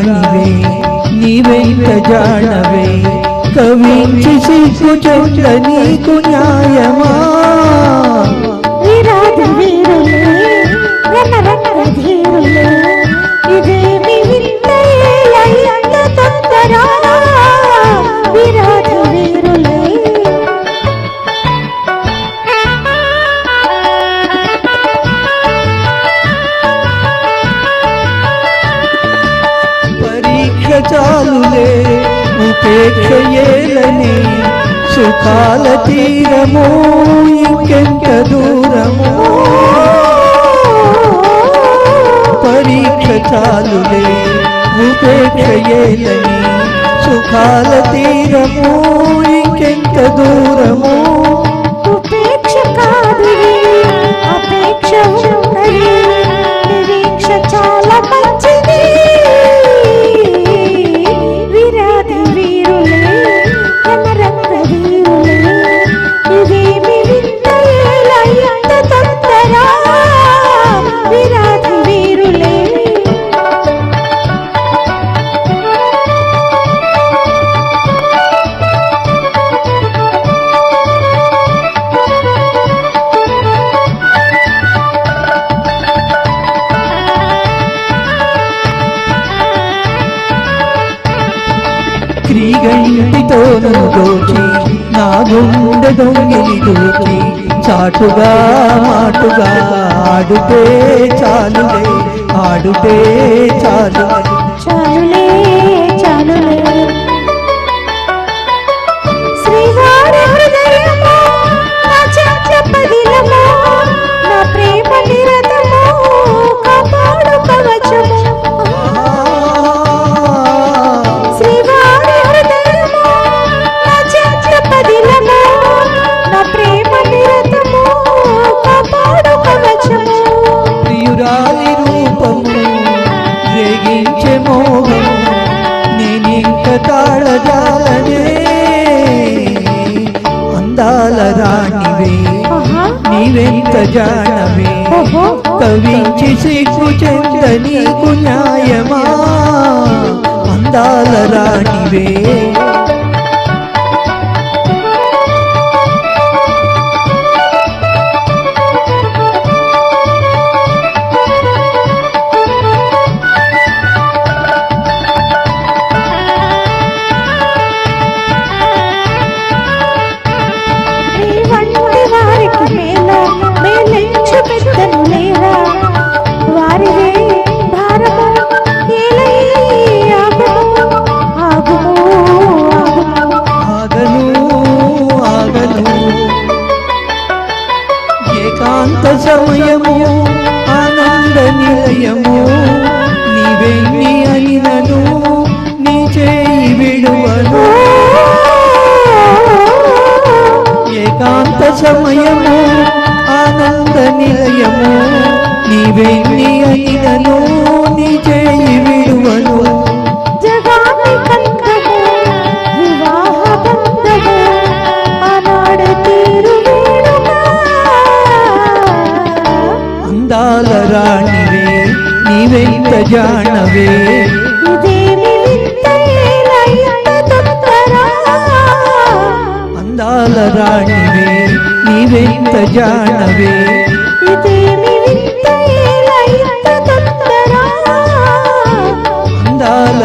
అందాల రాణివే నీవెంత జానవే. కవించి సిగ్గు చెట్ల నీకు న్యాయమా? పరీక్ష చాలులే. ఉపేక్ష ఏలని సుఖాల తీరము ఇంకెంత దూరము. పరీక్ష చాలులే. ఉపేక్ష ఏలని సుఖాల తీరము ఇంకెంత దూరము. క్రీగంటితోను దోచి నా గుండె దొంగిలి దోచి చాటుగా మాటుగా ఆడుతే చాలులే ఆడుతే చాలు. చాలు అందాల రాణివే నీవెంత జానవే. కవించి సిగ్గు చెంద నీకు న్యాయమా? అందాల రాణివే నిలయము నీవెన్ని అయినను నీ చేయి విడువను. ఏకాంత సమయము ఆనంద నిలయము నీవెన్ని అయినను నీ చేయి విడువను. అందాల నీవెంత జానవే ఇదేమి వింతేల ఇంత తొందర అందాల